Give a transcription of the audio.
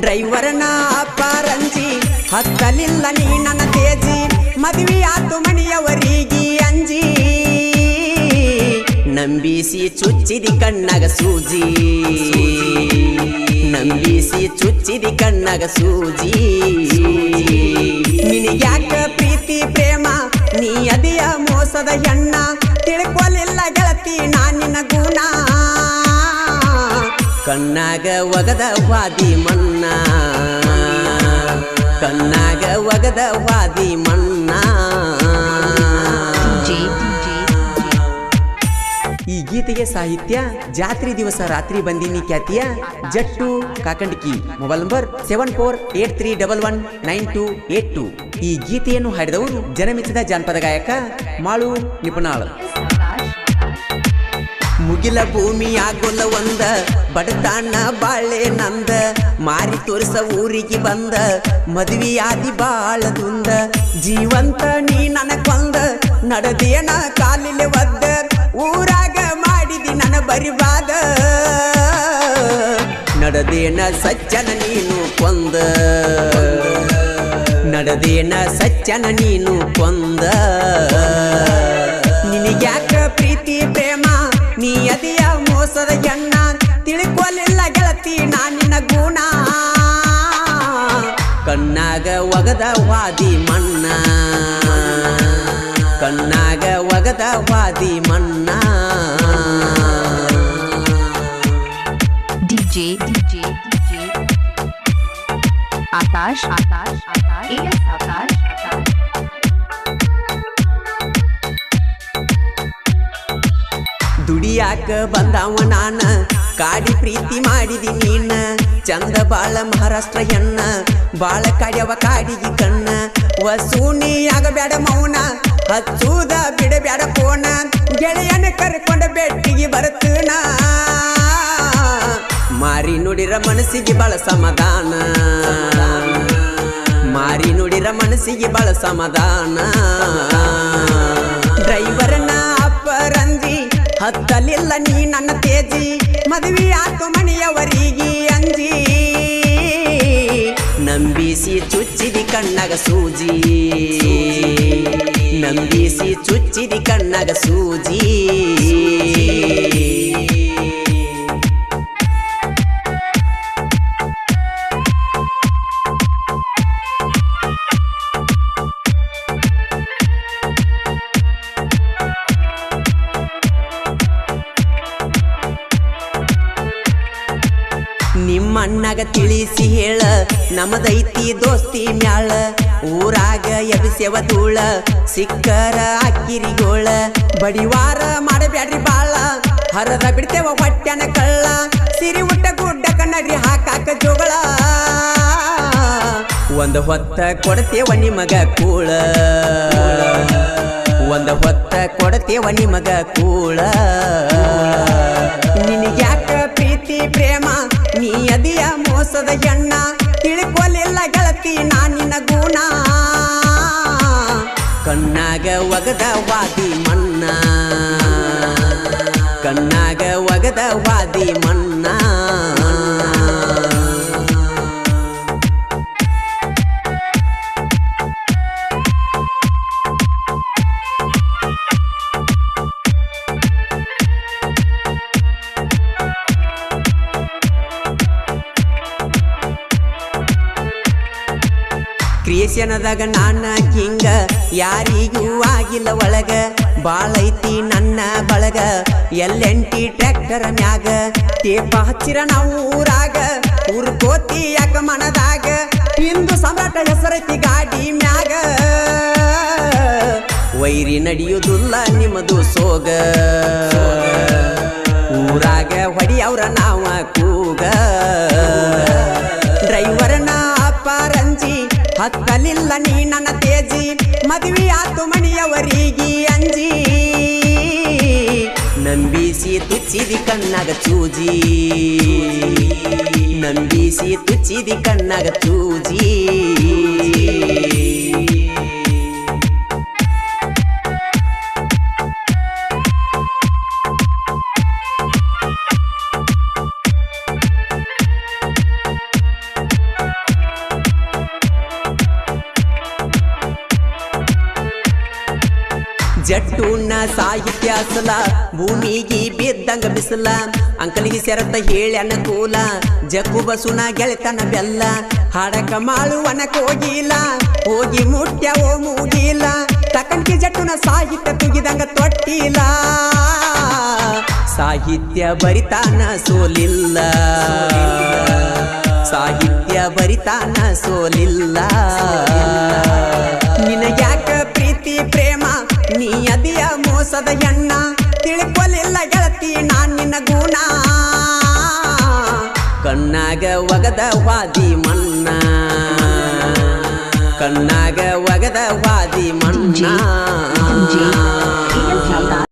ಡ್ರೈವರ್ನ ರಂಜಿ ಹತ್ತಲಿಲ್ಲ ನೀ ನನ್ನ ತೇಜಿ. ಮದುವೆ ಆತು ಮನೆಯವರಿಗೆ ಅಂಜಿ. ನಂಬಿಸಿ ಚುಚ್ಚಿದಿ ಕಣ್ಣಗ ಸೂಜಿ. ನಂಬಿಸಿ ಚುಚ್ಚಿದಿ ಕಣ್ಣಗ ಸೂಜಿ. ನಿನಗ್ಯಾಕ ಕಣ್ಣಾಗ ಒಗದ ವಾದಿ ಮಣ್ಣ. ಕಣ್ಣಾಗ ಒಗದ ವಾದಿ ಮಣ್ಣ. ಈ ಗೀತೆಗೆ ಸಾಹಿತ್ಯ ಜಾತ್ರೆ ದಿವಸ ರಾತ್ರಿ ಬಂದಿನಿ ಖ್ಯಾತಿಯ ಜಟ್ಟು ಕಾಕಂಡಕಿ, mobile number seven four eight three double one nine two eight two. ಈ ಗೀತೆಯನ್ನು ಹಾಡಿದವರು ಜನಮಿಸಿದ ಜಾನಪದ ಗಾಯಕ ಮಾಳು ನಿಪುಣಾಳ್. ಮುಗಿಲ ಭೂಮಿ ಆಗೋಲ್ಲ ಒಂದ ಬಡತಾಣ ಬಾಳೆ ನಂದ, ಮಾರಿ ತೋರಿಸ ಊರಿಗೆ ಬಂದ, ಮದುವೆಯಾದಿ ಬಾಳ ದುಂದ ಜೀವಂತ ನೀ ನನ ಕೊಂದ, ನಡದೇನ ಕಾಲಿಲೆ ಒದ್ದ, ಊರಾಗ ಮಾಡಿದಿ ನನ್ನ ಬರಿಬಾದ ನಡದೇನ ಸಜ್ಜನ ನೀನು ಕೊಂದ, ನಡದೇನ ಸಜ್ಜನ ನೀನು ಕೊಂದ. ನಿನಗ್ಯಾಕ ಮೋಸದ ಎಣ್ಣ ತಿಳ್ಕೊಲಿಲ್ಲ ಗೆಳತಿ ನಾನಿನ ಗುಣ. ಕಣ್ಣಾಗ ಒಗದ ವಾದಿ ಮಣ್ಣ. ಕಣ್ಣಾಗ ಒಗದ ವಾದಿ ಮಣ್ಣ. DJ DJ DJ Akash Akash Akash. AS ದುಡಿಯಾಕ ಬಂದಾವ ನಾನ? ಕಾಡಿ ಪ್ರೀತಿ ಮಾಡಿದಿ ನೀನ? ಚಂದ ಬಾಳ ಮಹಾರಾಷ್ಟ್ರ ಹೆಣ್ಣ. ಬಾಳ ಕಾಡ್ಯವ ಕಾಡಿಗಿ ಕಣ್ಣ. ವಸೂನಿ ಆಗಬೇಡ ಮೌನ. ಬಿಡ ಬಿಡಬೇಡ ಫೋನ ಗೆಳೆಯನ ಕರ್ಕೊಂಡ ಬೆಟ್ಟಿಗೆ ಬರ್ತನ ಮಾರಿ ನುಡಿರ ಮನಸ್ಸಿಗೆ ಬಾಳ ಸಮಾಧಾನ. ಮಾರಿ ನುಡಿರ ಮನಸ್ಸಿಗೆ ಬಾಳ ಸಮಾಧಾನ. ಹತ್ತಲಿಲ್ಲ ನೀ ನನ್ನ ತೇಜಿ, ಮದುವೆ ಆತು ಮನೆಯವರಿಗೆ ಅಂಜಿ. ನಂಬಿಸಿ ಚುಚ್ಚಿದಿ ಕಣ್ಣಗ ಸೂಜಿ. ನಂಬಿಸಿ ಚುಚ್ಚಿದಿ ಕಣ್ಣಗ ಸೂಜಿ. ನಿಮ್ಮಣ್ಣಗ ತಿಳಿಸಿ ಹೇಳ. ನಮದೈತಿ ದೋಸ್ತಿ ಮ್ಯಾಳ. ಊರಾಗ ಎಬಿಸೆವ ಧೂಳ. ಸಿಕ್ಕರ ಅಕ್ಕಿರಿಗೋಳ. ಬಡಿವಾರ ಮಾಡಬ್ಯಾಡ್ರಿ ಬಾಳ. ಹರದ ಬಿಡ್ತೇವ ಹೊಟ್ಟೆನ ಕಳ್ಳ. ಸಿರಿ ಉಟ್ಟ ಗುಡ್ಡ ಕನ್ನಡಿ ಹಾಕಾಕ ಜೋಗಳ. ಒಂದು ಹೊತ್ತ ಕೊಡ್ತೇವ ನಿಮಗ ಕೂಳ. ಒಂದು ಹೊತ್ತ ಕೊಡ್ತೇವ ನಿಮಗ ಕೂಳ. ನಿನಗ್ಯಾಕ ಪ್ರೀತಿ, ಪ್ರೇಮ ನೀ ಅದಿಯ ಮೋಸದ ಹೆಣ್ಣ, ತಿಳ್ಕೊಲಿಲ್ಲ ಗೆಳತಿ ನಾನಿನ ಗುಣ. ಕಣ್ಣಾಗ ಒಗದ ವಾದಿ ಮಣ್ಣ. ಕಣ್ಣಾಗ ಒಗದ ವಾದಿ ಮಣ್ಣ. ಕ್ರಿಯೇಷನದಾಗ ನಾನ ಹಿಂಗ, ಯಾರಿಗೂ ಆಗಿಲ್ಲ ಒಳಗ. ಬಾಳೈತಿ ನನ್ನ ಬಳಗ, ಎಲ್ಲೆಂಟಿ ಟ್ರ್ಯಾಕ್ಟರ್ ಮ್ಯಾಗ. ಟೇಪ ಹಚ್ಚಿರ ನಾವು ಊರಾಗ, ಊರ್ ಕೋತಿ ಯಾಕ ಮನದಾಗ. ಇಂದು ಸಮ್ರಾಟ ಹೆಸರೈತಿ ಗಾಡಿ ಮ್ಯಾಗ. ವೈರಿ ನಡೆಯುವುದಿಲ್ಲ ನಿಮ್ಮದು ಸೋಗ. ಹತ್ತಲಿಲ್ಲ ನೀ ನನ್ನ ತೇಜಿ. ಮದುವೆ ಆತು ಮಣಿಯವರಿಗೆ ಅಂಜಿ. ನಂಬಿಸಿ ತುಚ್ಚಿದಿ ಕಣ್ಣಾಗ ಚೂಜಿ. ನಂಬಿಸಿ ತುಚ್ಚಿದಿ ಕಣ್ಣಾಗ ಚೂಜಿ. ಅಸಲ ಭೂಮಿಗಿ ಬಿದ್ದಂಗ ಬಿಸಲ, ಅಂಕಲಿಗೆ ಸೆರತ ಹೇಳಿ ಅನುಕೂಲ ಜಕ್ಕು ಬಸುನ ಗೆಳೆತನ ಬೆಲ್ಲ, ಹಾಡಕ ಮಾಳುವನ ಕೋಗಿಲ, ಹೋಗಿ ಮುಟ್ಟ ಓ ಮೂಗಿಲ, ತಕಂಕಿ ಜಟ್ಟುನ ಸಾಹಿತ್ಯ ತುಗಿದಂಗ ತೊಟ್ಟಿಲ್ಲ ಸಾಹಿತ್ಯ ಬರಿತಾನ ಸೋಲಿಲ್ಲ. ಸಾಹಿತ್ಯ ಬರಿತಾನ ಸೋಲಿಲ್ಲ. ನಿನಗ್ಯಾಕ ಪ್ರೀತಿ, ಪ್ರೇಮ ಮೋಸದ ಎಣ್ಣ ತಿಳ್ಕೊಲಿಲ್ಲ ಗೆಳತಿ, ನಾನ್ ನಿನ್ನ ಗುಣ. ಕಣ್ಣಾಗ ಒಗದ ವಾದಿ ಮಣ್ಣ. ಕಣ್ಣಾಗ ಒಗದ ವಾದಿ ಮಣ್ಣ.